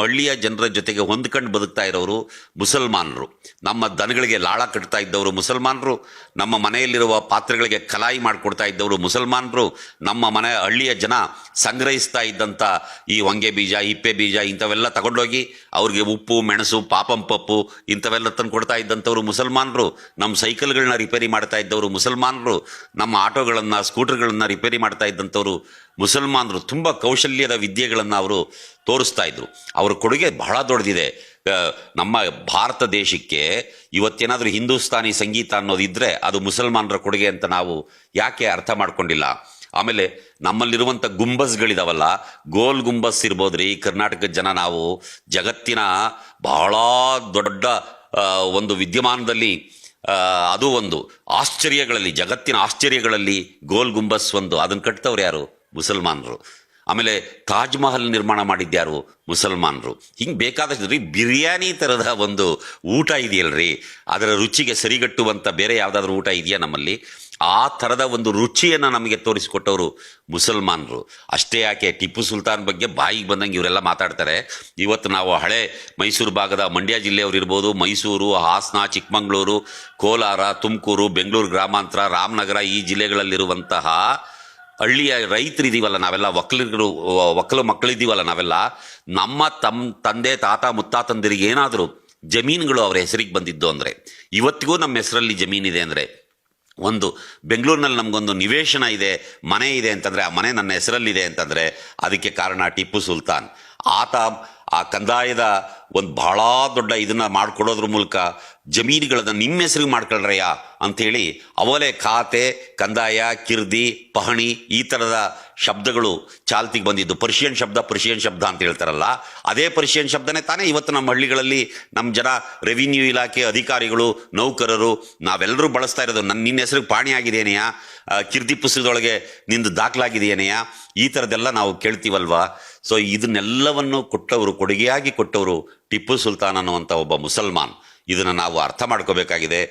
ಹಳ್ಳಿಯ ಜನರ ಜೊತೆಗೆ ಹೊಂದ್ಕೊಂಡು ಬದುಕ್ತಾ ಇರೋರು ಮುಸಲ್ಮಾನರು. ನಮ್ಮ ದನಗಳಿಗೆ ಲಾಳ ಕಟ್ತಾ ಇದ್ದವರು ಮುಸಲ್ಮಾನರು. ನಮ್ಮ ಮನೆಯಲ್ಲಿರುವ ಪಾತ್ರೆಗಳಿಗೆ ಕಲಾಯಿ ಮಾಡಿಕೊಡ್ತಾ ಇದ್ದವರು ಮುಸಲ್ಮಾನರು. ನಮ್ಮ ಮನೆ ಹಳ್ಳಿಯ ಜನ ಸಂಗ್ರಹಿಸ್ತಾ ಇದ್ದಂಥ ಈ ಹೊಂಗೆ ಬೀಜ, ಹಿಪ್ಪೆ ಬೀಜ ಇಂಥವೆಲ್ಲ ತಗೊಂಡೋಗಿ ಅವ್ರಿಗೆ ಉಪ್ಪು, ಮೆಣಸು, ಪಾಪಂ ಪಪ್ಪು ಇಂಥವೆಲ್ಲ ತಂದು ಕೊಡ್ತಾ ಇದ್ದಂಥವ್ರು ಮುಸಲ್ಮಾನರು. ನಮ್ಮ ಸೈಕಲ್ಗಳನ್ನ ರಿಪೇರಿ ಮಾಡ್ತಾ ಇದ್ದವರು ಮುಸಲ್ಮಾನರು. ನಮ್ಮ ಆಟೋಗಳನ್ನು, ಸ್ಕೂಟರ್ಗಳನ್ನು ರಿಪೇರಿ ಮಾಡ್ತಾ ಇದ್ದಂಥವ್ರು ಮುಸಲ್ಮಾನರು ತುಂಬ ಕೌಶಲ್ಯದ ವಿದ್ಯೆಗಳನ್ನು ಅವರು ತೋರಿಸ್ತಾ ಇದ್ರು. ಅವರ ಕೊಡುಗೆ ಬಹಳ ದೊಡ್ಡದಿದೆ. ನಮ್ಮ ಭಾರತ ದೇಶಕ್ಕೆ ಇವತ್ತೇನಾದರೂ ಹಿಂದೂಸ್ತಾನಿ ಸಂಗೀತ ಅನ್ನೋದಿದ್ರೆ ಅದು ಮುಸಲ್ಮಾನರ ಕೊಡುಗೆ ಅಂತ ನಾವು ಯಾಕೆ ಅರ್ಥ ಮಾಡ್ಕೊಂಡಿಲ್ಲ. ಆಮೇಲೆ ನಮ್ಮಲ್ಲಿರುವಂಥ ಗುಂಬಸ್ಗಳಿದಾವಲ್ಲ, ಗೋಲ್ ಗುಂಬಸ್ ಇರ್ಬೋದ್ರಿ ಕರ್ನಾಟಕದ ಜನ ನಾವು ಜಗತ್ತಿನ ಬಹಳ ದೊಡ್ಡ ಒಂದು ವಿದ್ಯಮಾನದಲ್ಲಿ ಅದು ಒಂದು ಆಶ್ಚರ್ಯಗಳಲ್ಲಿ, ಜಗತ್ತಿನ ಆಶ್ಚರ್ಯಗಳಲ್ಲಿ ಗೋಲ್ ಗುಂಬಸ್ ಒಂದು. ಅದನ್ನು ಕಟ್ತವ್ರು ಯಾರು? ಮುಸಲ್ಮಾನರು. ಆಮೇಲೆ ತಾಜ್ ಮಹಲ್ ನಿರ್ಮಾಣ ಮಾಡಿದ್ಯಾರು ಮುಸಲ್ಮಾನರು. ಹಿಂಗೆ ಬೇಕಾದಷ್ಟು ರೀ, ಬಿರಿಯಾನಿ ಥರದ ಒಂದು ಊಟ ಇದೆಯಲ್ರಿ. ಅದರ ರುಚಿಗೆ ಸರಿಗಟ್ಟುವಂಥ ಬೇರೆ ಯಾವುದಾದ್ರೂ ಊಟ ಇದೆಯಾ ನಮ್ಮಲ್ಲಿ? ಆ ಥರದ ಒಂದು ರುಚಿಯನ್ನು ನಮಗೆ ತೋರಿಸಿಕೊಟ್ಟವರು ಮುಸಲ್ಮಾನರು. ಅಷ್ಟೇ ಯಾಕೆ, ಟಿಪ್ಪು ಸುಲ್ತಾನ್ ಬಗ್ಗೆ ಬಾಯಿಗೆ ಬಂದಂಗೆ ಇವರೆಲ್ಲ ಮಾತಾಡ್ತಾರೆ. ಇವತ್ತು ನಾವು ಹಳೆ ಮೈಸೂರು ಭಾಗದ ಮಂಡ್ಯ ಜಿಲ್ಲೆಯವರು ಇರ್ಬೋದು, ಮೈಸೂರು, ಹಾಸನ, ಚಿಕ್ಕಮಗಳೂರು, ಕೋಲಾರ, ತುಮಕೂರು, ಬೆಂಗಳೂರು ಗ್ರಾಮಾಂತರ, ರಾಮನಗರ ಈ ಜಿಲ್ಲೆಗಳಲ್ಲಿರುವಂತಹ ಹಳ್ಳಿಯ ರೈತರಿದ್ದೀವಲ್ಲ ನಾವೆಲ್ಲ ಒಕ್ಕಲಿಗರು ಒಕ್ಕಲು ಮಕ್ಕಳಿದ್ದೀವಲ್ಲ ನಾವೆಲ್ಲ. ನಮ್ಮ ತಮ್ಮ ತಂದೆ, ತಾತ, ಮುತ್ತಾತಂದಿರಿಗೆ ಏನಾದರೂ ಜಮೀನುಗಳು ಅವರ ಹೆಸರಿಗೆ ಬಂದಿದ್ದು ಅಂದರೆ, ಇವತ್ತಿಗೂ ನಮ್ಮ ಹೆಸರಲ್ಲಿ ಜಮೀನಿದೆ ಅಂದರೆ, ಒಂದು ಬೆಂಗಳೂರಿನಲ್ಲಿ ನಮಗೊಂದು ನಿವೇಶನ ಇದೆ, ಮನೆ ಇದೆ ಅಂತಂದರೆ, ಆ ಮನೆ ನನ್ನ ಹೆಸರಲ್ಲಿದೆ ಅಂತಂದರೆ, ಅದಕ್ಕೆ ಕಾರಣ ಟಿಪ್ಪು ಸುಲ್ತಾನ್. ಆತ ಆ ಕಂದಾಯದ ಒಂದು ಬಹಳ ದೊಡ್ಡ ಇದನ್ನ ಮಾಡಿಕೊಡೋದ್ರ ಮೂಲಕ ಜಮೀನುಗಳನ್ನ ನಿಮ್ಮ ಹೆಸರಿಗೆ ಮಾಡ್ಕೊಳ್ರಯ್ಯ ಅಂಥೇಳಿ ಅವಲೇ ಖಾತೆ, ಕಂದಾಯ, ಕಿರ್ದಿ, ಪಹಣಿ ಈ ಥರದ ಶಬ್ದಗಳು ಚಾಲ್ತಿಗೆ ಬಂದಿದ್ದು. ಪರ್ಷಿಯನ್ ಶಬ್ದ ಪರ್ಷಿಯನ್ ಶಬ್ದ ಅಂತ ಹೇಳ್ತಾರಲ್ಲ, ಅದೇ ಪರ್ಷಿಯನ್ ಶಬ್ದನೇ ತಾನೇ ಇವತ್ತು ನಮ್ಮ ಹಳ್ಳಿಗಳಲ್ಲಿ ನಮ್ಮ ಜನ ರೆವಿನ್ಯೂ ಇಲಾಖೆ ಅಧಿಕಾರಿಗಳು, ನೌಕರರು, ನಾವೆಲ್ಲರೂ ಬಳಸ್ತಾ ಇರೋದು. ನನ್ನ ನಿನ್ನ ಹೆಸರಿಗೆ ಪಾಣಿ ಆಗಿದೆಯೇನೆಯಾ ಕಿರ್ದಿ ಪುಸ್ತಕದೊಳಗೆ ನಿಂದು ದಾಖಲಾಗಿದೆಯೇನೆಯಾ ಈ ಥರದ್ದೆಲ್ಲ ನಾವು ಕೇಳ್ತೀವಲ್ವಾ? ಸೊ ಇದನ್ನೆಲ್ಲವನ್ನು ಕೊಟ್ಟವರು ಕೊಡುಗೆಯಾಗಿ ಕೊಟ್ಟವರು ಟಿಪ್ಪು ಸುಲ್ತಾನ್ ಅನ್ನುವಂಥ ಒಬ್ಬ ಮುಸಲ್ಮಾನ್. ಇದನ್ನು ನಾವು ಅರ್ಥ ಮಾಡ್ಕೋಬೇಕಾಗಿದೆ.